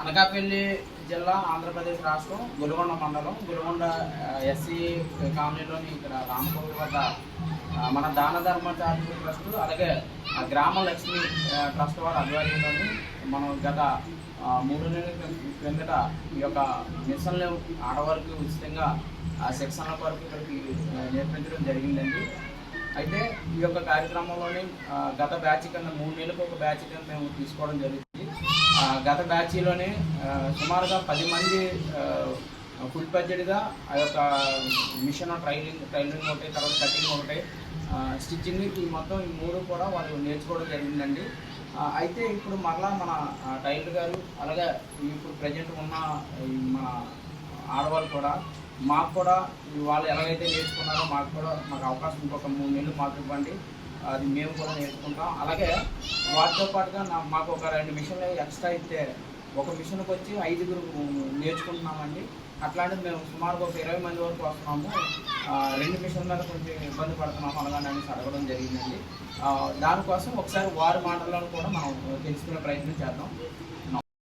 అనకాపల్లి జిల్లా ఆంధ్రప్రదేశ్ రాష్ట్రం గులగొండ మండలం. గులగొండ ఎస్సీ కాలనీలోని ఇక్కడ రామకోటి వద్ద మన దాన ధర్మ చారిటబుల్ ట్రస్ట్ అలాగే ఆ, గ్రామ లక్ష్మి ట్రస్ట్ వారి ఆధ్వర్యంలోని మనం గత మూడు నెలల క్రిందట ఈ యొక్క మిషన్లు ఆడవారికి ఉచితంగా ఆ శిక్షణ కొరకు ఇక్కడికి నేర్పించడం జరిగిందండి. అయితే ఈ యొక్క కార్యక్రమంలోని గత బ్యాచ్ కింద మూడు నెలలకు ఒక బ్యాచ్ కింద మేము తీసుకోవడం జరుగుతుంది. గత బ్యాచ్లోనే సుమారుగా పది మంది ఫుల్ బడ్జెట్గా ఆ యొక్క మిషన్ ట్రైలింగ్ ట్రైలింగ్ ఒకటి తర్వాత కటింగ్ ఒకటి స్టిచ్చింగ్ ఈ మొత్తం ఈ మూడు కూడా వాళ్ళు నేర్చుకోవడం జరిగిందండి. అయితే ఇప్పుడు మరలా మన టైలర్ గారు అలాగే ఇప్పుడు ప్రజెంట్ ఉన్న మన ఆడవాళ్ళు కూడా మాకు కూడా వాళ్ళు ఎలాగైతే నేర్చుకున్నారో మాకు కూడా మాకు అవకాశం ఇంకొక మూడు నెలలు మాకు ఇవ్వండి. అది మేము కూడా నేర్చుకుంటాం. అలాగే వాటితో పాటుగా నా మాకు ఒక రెండు మిషన్లు ఎక్స్ట్రా ఇస్తే ఒక మిషన్కి వచ్చి ఐదుగురు నేర్చుకుంటున్నామండి. అట్లాంటిది మేము సుమారుగా ఒక ఇరవై మంది వరకు వస్తున్నాము. రెండు మిషన్ల మీద కొంచెం ఇబ్బంది పడుతున్నాము అలాగని అనేసి అడగడం జరిగిందండి దానికోసం ఒకసారి వారి మాటలను కూడా మనం తెలుసుకునే ప్రయత్నం చేద్దాం.